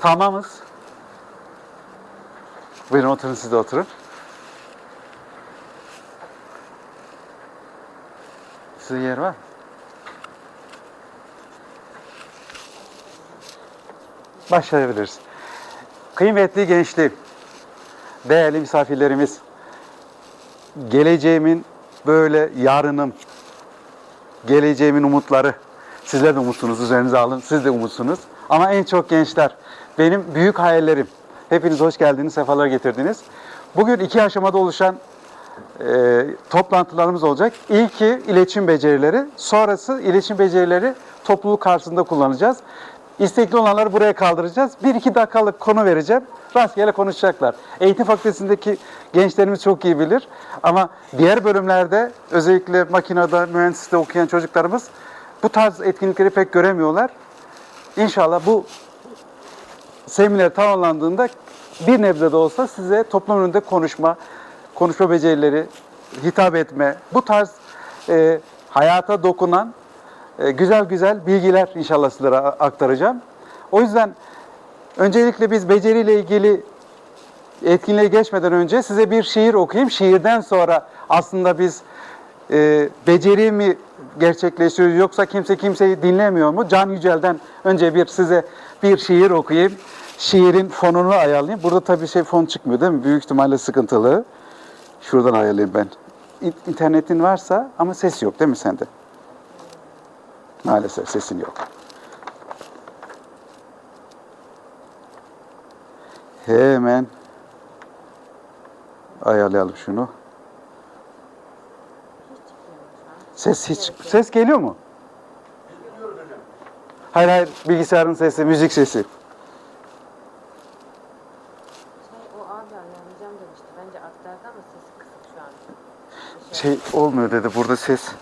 Tamamız. Buyurun oturun siz de oturun. Sizin yer var mı? Başlayabiliriz. Kıymetli gençliğim, değerli misafirlerimiz, geleceğimin böyle yarınım, geleceğimin umutları. Sizler de umutsunuz, üzerinize alın. Siz de umutsunuz. Ama en çok gençler. Benim büyük hayallerim. Hepiniz hoş geldiniz, sefalar getirdiniz. Bugün iki aşamada oluşan e, toplantılarımız olacak. İlki iletişim becerileri, sonrası iletişim becerileri topluluk karşısında kullanacağız. İstekli olanları buraya kaldıracağız. Bir iki dakikalık konu vereceğim. Rastgele konuşacaklar. Eğitim fakültesindeki gençlerimiz çok iyi bilir. Ama diğer bölümlerde özellikle makinede, mühendislikte okuyan çocuklarımız bu tarz etkinlikleri pek göremiyorlar. İnşallah bu seminer tamamlandığında bir nebze de olsa size toplum önünde konuşma, konuşma becerileri, hitap etme, bu tarz e, hayata dokunan e, güzel güzel bilgiler inşallah sizlere aktaracağım. O yüzden öncelikle biz beceriyle ilgili etkinliğe geçmeden önce size bir şiir okuyayım. Şiirden sonra aslında biz e, beceri mi gerçekleştiriyoruz yoksa kimse kimseyi dinlemiyor mu? Can Yücel'den önce bir size bir şiir okuyayım. Şiirin fonunu ayarlayayım. Burada tabii şey fon çıkmıyor değil mi? Büyük ihtimalle sıkıntılı. Şuradan ayarlayayım ben. İn- İnternetin varsa ama ses yok değil mi sende? Maalesef sesin yok. Hemen ayarlayalım şunu. Ses hiç ses geliyor mu? Hayır hayır bilgisayarın sesi, müzik sesi. Şey o abi ayarlayacağım demişti. Bence aktardı ama sesi kısık şu an. Olmuyor dedi burada ses.